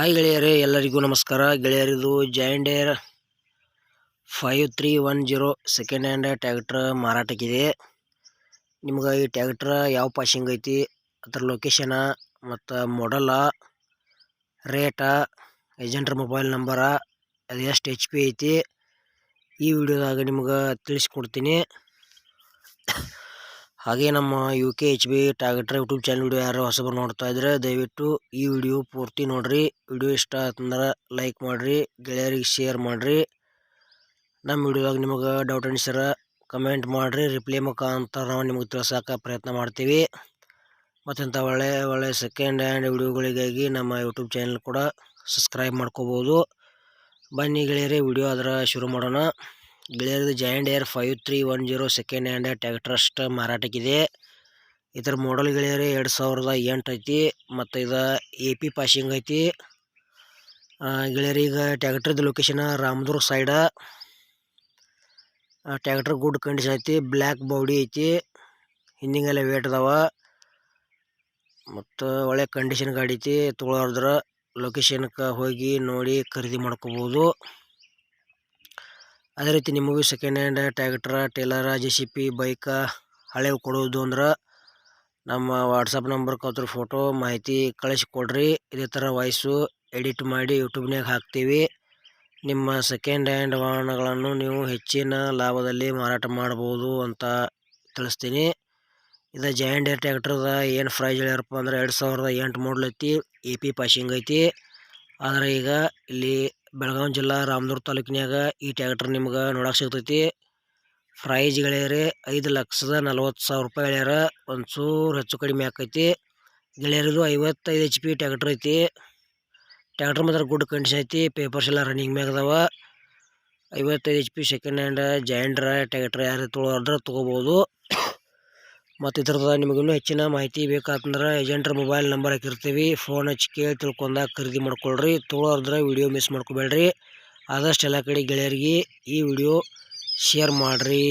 Hi ಗೆಳೆಯರೇ, ಎಲ್ಲರಿಗೂ ನಮಸ್ಕಾರ. ಗೆಳೆಯರಿದು John Deere five three one zero second hand tractor ಮಾರಾಟಕ್ಕಿದೆ. ನಿಮ್ಗೆ ಈ ಟ್ಯಾಕ್ಟ್ರ್ ಯಾವ ಪಾಶಿಂಗ್ ಐತಿ, ಅದ್ರ ಲೊಕೇಶನ ಮತ್ತು ಮಾಡಲ ರೇಟ ಏಜೆಂಟ್ರ ಮೊಬೈಲ್ ನಂಬರ ಅದು ಎಷ್ಟು ಎಚ್ ಪಿ ಐತಿ, ಈ ವಿಡಿಯೋದಾಗ ನಿಮ್ಗೆ ತಿಳಿಸ್ಕೊಡ್ತೀನಿ. ಹಾಗೆ ನಮ್ಮ U K H B tractor YouTube channel video ಯಾರು ಹೊಸಬರು ನೋಡ್ತಾ ಇದ್ರೆ ದಯವಿಟ್ಟು ಈ ವಿಡಿಯೋ ಪೂರ್ತಿ ನೋಡ್ರಿ. ವಿಡಿಯೋ ಇಷ್ಟ ಆತಂದ್ರೆ ಲೈಕ್ ಮಾಡಿರಿ, ಗೆಳೆಯರಿಗೆ ಶೇರ್ ಮಾಡಿರಿ. ನಮ್ಮ ವಿಡಿಯೋದಾಗ ನಿಮಗೆ ಡೌಟ್ ಅನಿಸ್ಯಾರ ಕಮೆಂಟ್ ಮಾಡಿರಿ ರಿಪ್ಲೈ ಮುಖಾಂತರ ನಾವು ನಿಮಗೆ ತಿಳಿಸೋಕೆ ಪ್ರಯತ್ನ ಮಾಡ್ತೀವಿ. ಮತ್ತಿಂಥ ಒಳ್ಳೆ ಒಳ್ಳೆ ಸೆಕೆಂಡ್ ಹ್ಯಾಂಡ್ ವಿಡಿಯೋಗಳಿಗಾಗಿ ನಮ್ಮ ಯೂಟ್ಯೂಬ್ ಚಾನಲ್ ಕೂಡ ಸಬ್ಸ್ಕ್ರೈಬ್ ಮಾಡ್ಕೋಬೋದು. ಬನ್ನಿ ಗೆಳೆಯರಿ ವಿಡಿಯೋ ಅದರ ಶುರು ಮಾಡೋಣ. ಗೆಳೆಯರದು John Deere five three one zero second hand ಟ್ಯಾಕ್ಟ್ರಸ್ಟ್ ಮಾರಾಟಕ್ಕಿದೆ ಇದರ ಮಾಡಲ್ ಗೆಳೆಯರು ಎರಡು ಸಾವಿರದ ಎಂಟು ಐತಿ ಮತ್ತು ಇದು ಎ ಪಿ ಪಾಸಿಂಗ್ ಐತಿ. ಗೆಳೆಯರಿ ಈಗ ಟ್ಯಾಕ್ಟ್ರದ್ದು ಲೊಕೇಶನ್ ರಾಮದುರ್ಗ ಸೈಡ ಟ್ಯಾಕ್ಟ್ರ್ ಗುಡ್ ಕಂಡೀಷನ್ ಐತಿ ಬ್ಲ್ಯಾಕ್ ಬಾಡಿ ಐತಿ ಹಿಂದಿಂಗೆಲ್ಲ ವೇಟ್ ಅದಾವ. ಮತ್ತು ಒಳ್ಳೆ ಕಂಡೀಷನ್ ಗಾಡಿ ಐತಿ ತೊಗೊಳೋದ್ರ ಲೊಕೇಶನ್ಗೆ ಹೋಗಿ ನೋಡಿ ಖರೀದಿ ಮಾಡ್ಕೋಬೋದು. ಅದೇ ರೀತಿ ನಿಮಗೂ second hand tractor ಟೇಲರ J C B ಬೈಕ ಹಳೆವು ಕೊಡೋದು ಅಂದ್ರೆ ನಮ್ಮ ವಾಟ್ಸಪ್ ನಂಬರ್ ಅದ್ರ ಫೋಟೋ ಮಾಹಿತಿ ಕಳಿಸ್ಕೊಡ್ರಿ. ಇದೇ ಥರ ವಾಯ್ಸು ಎಡಿಟ್ ಮಾಡಿ ಯೂಟ್ಯೂಬ್ನಾಗ ಹಾಕ್ತೀವಿ. ನಿಮ್ಮ ಸೆಕೆಂಡ್ ಹ್ಯಾಂಡ್ ವಾಹನಗಳನ್ನು ನೀವು ಹೆಚ್ಚಿನ ಲಾಭದಲ್ಲಿ ಮಾರಾಟ ಮಾಡ್ಬೋದು ಅಂತ ತಿಳಿಸ್ತೀನಿ. ಇದು ಜಾಯಿಂಟ್ ಏರ್ ಟ್ಯಾಕ್ಟ್ರದ ಏನು ಪ್ರೈಸ್ ಹೇಳ್ಯಾರಪ್ಪ ಅಂದ್ರೆ ಎರಡು ಸಾವಿರದ ಎಂಟು ಐತಿ ಎ ಪಿ ಪಾಶಿಂಗ್ ಐತಿ. ಆದರೆ ಈಗ ಇಲ್ಲಿ ಬೆಳಗಾವಿ ಜಿಲ್ಲಾ ರಾಮದುರ್ಗ ತಾಲೂಕಿನ್ಯಾಗ ಈ ಟ್ಯಾಕ್ಟರ್ ನಿಮ್ಗೆ ನೋಡಕ್ಕೆ ಸಿಗ್ತೈತಿ. ಪ್ರೈಸ್ ಗೆಳೆಯರೆ ಐದು ಲಕ್ಷದ ನಲ್ವತ್ತು ಸಾವಿರ ರೂಪಾಯಿ ಗೆಳೆಯರ ಒಂಚೂರು ಹೆಚ್ಚು ಕಡಿಮೆ ಆಕೈತಿ. ಗೆಳೆಯರದು ಐವತ್ತೈದು ಎಚ್ ಪಿ ಟ್ಯಾಕ್ಟರ್ ಐತಿ. ಟ್ಯಾಕ್ಟರ್ ಮಾತ್ರ ಗುಡ್ ಕಂಡೀಷನ್ ಐತಿ ಪೇಪರ್ಸ್ ಎಲ್ಲ ರನ್ನಿಂಗ್ ಮ್ಯಾಗ ಅದಾವ. ಐವತ್ತೈದು ಎಚ್ ಪಿ ಸೆಕೆಂಡ್ ಹ್ಯಾಂಡ್ ಜಾಯಿಂಡ್ರ ಟ್ಯಾಕ್ಟರ್ ಯಾರು ತೊಗೊಳೋದ್ರ ತೊಗೋಬೋದು. ಮತ್ತು ಇದ್ರದ್ದು ನಿಮಗೂ ಹೆಚ್ಚಿನ ಮಾಹಿತಿ ಬೇಕಾತಂದ್ರೆ ಏಜೆಂಟ್ರ ಮೊಬೈಲ್ ನಂಬರ್ ಹಾಕಿರ್ತೀವಿ. ಫೋನ್ ಹಚ್ಚಿ ಕೇಳಿ ತಿಳ್ಕೊಂಡಾಗ ಖರೀದಿ ಮಾಡ್ಕೊಳ್ರಿ. ತೊಗೊಳೋದ್ರ ವಿಡಿಯೋ ಮಿಸ್ ಮಾಡ್ಕೋಬೇಡ್ರಿ. ಆದಷ್ಟು ಎಲ್ಲ ಕಡೆ ಗೆಳೆಯರಿಗೆ ಈ ವಿಡಿಯೋ ಶೇರ್ ಮಾಡಿರಿ.